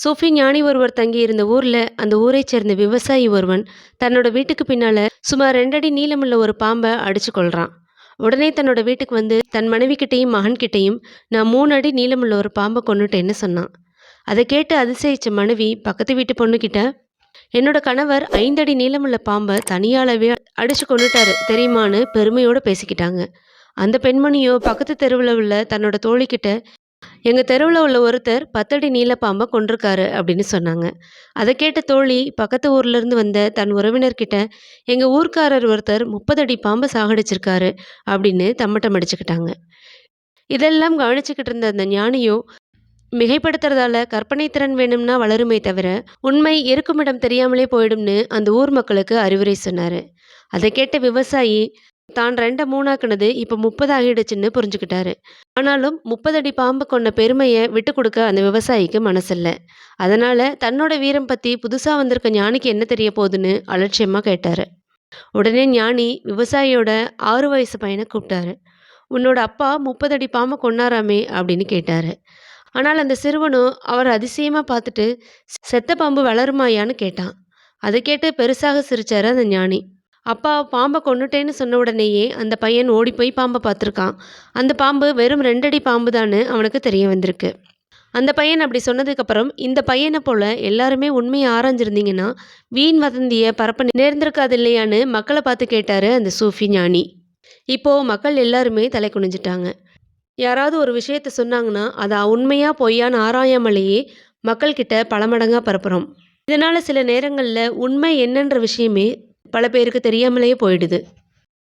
சூஃபி ஞானி ஒருவர் தங்கியிருந்த ஊரில் அந்த ஊரைச் சேர்ந்த விவசாயி ஒருவன் தன்னோட வீட்டுக்கு பின்னால் சுமார் ரெண்டடி நீளமுள்ள ஒரு பாம்பை அடிச்சு கொள்கிறான் உடனே தன்னோட வீட்டுக்கு வந்து தன் மனைவிக்கிட்டையும் மகன்கிட்டையும் நான் மூணு அடி நீளமுள்ள ஒரு பாம்பை கொண்டுட்டேன்னு சொன்னான். அதை கேட்டு அதிசயித்த மனைவி பக்கத்து வீட்டு பொண்ணுக்கிட்ட என்னோட கணவர் ஐந்தடி நீளமுள்ள பாம்பை தனியாளவே அடிச்சு கொண்டுட்டாரு தெரியுமான்னு பெருமையோடு பேசிக்கிட்டாங்க. அந்த பெண்மணியோ பக்கத்து தெருவில் உள்ள தன்னோட தோழிக்கிட்ட எங்கள் தெருவில் உள்ள ஒருத்தர் பத்தடி நீல பாம்பை கொண்டிருக்காரு அப்படின்னு சொன்னாங்க. அதை கேட்ட தோழி பக்கத்து ஊர்லேருந்து வந்த தன் உறவினர்கிட்ட எங்கள் ஊர்க்காரர் ஒருத்தர் முப்பது அடி பாம்பை சாகடிச்சிருக்காரு அப்படின்னு தம்மட்டம் அடிச்சுக்கிட்டாங்க. இதெல்லாம் கவனிச்சுக்கிட்டு இருந்த அந்த ஞானியோ மிகைப்படுத்துறதால கற்பனை திறன் வேணும்னா வளருமே தவிர உண்மை இருக்குமிடம் தெரியாமலே போயிடும்னு அந்த ஊர் மக்களுக்கு அறிவுரை சொன்னார். அதை கேட்ட விவசாயி தான் ரெண்டை மூணாக்குனது இப்போ முப்பது ஆகிடுச்சுன்னு புரிஞ்சுக்கிட்டாரு. ஆனாலும் முப்பது அடி பாம்பு கொண்ட பெருமையை விட்டு கொடுக்க அந்த விவசாயிக்கு மனசில்ல. அதனால தன்னோட வீரம் பற்றி புதுசாக வந்திருக்க ஞானிக்கு என்ன தெரிய போகுதுன்னு அலட்சியமாக கேட்டார். உடனே ஞானி விவசாயியோட ஆறு வயசு பையனை கூப்பிட்டாரு. உன்னோட அப்பா முப்பது அடி பாம்பை கொன்னாராமே அப்படின்னு கேட்டார். ஆனால் அந்த சிறுவனும் அவர் அதிசயமாக பார்த்துட்டு செத்த பாம்பு வளருமாயான்னு கேட்டான். அதை கேட்டு பெருசாக சிரிச்சாரு அந்த ஞானி. அப்பா பாம்பை கொன்னுட்டேன்னு சொன்ன உடனேயே அந்த பையன் ஓடி போய் பாம்பை பார்த்துருக்கான். அந்த பாம்பு வெறும் ரெண்டடி பாம்பு தான்னு அவனுக்கு தெரிய வந்திருக்கு. அந்த பையன் அப்படி சொன்னதுக்கப்புறம் இந்த பையனை போல் எல்லாருமே உண்மையை ஆராய்ஞ்சிருந்தீங்கன்னா வீண் வதந்தியை பரப்ப நேர்ந்திருக்காது இல்லையான்னு மக்களை பார்த்து கேட்டார் அந்த சூஃபி ஞானி. இப்போது மக்கள் எல்லாருமே தலை குனிஞ்சிட்டாங்க. யாராவது ஒரு விஷயத்த சொன்னாங்கன்னா அதை உண்மையாக பொய்யான்னு ஆராயாமலேயே மக்கள்கிட்ட பல மடங்காக பரப்புகிறோம் இதனால் சில நேரங்களில் உண்மை என்னன்ற விஷயமே பல பேருக்கு தெரியாமலேயே போயிடுது.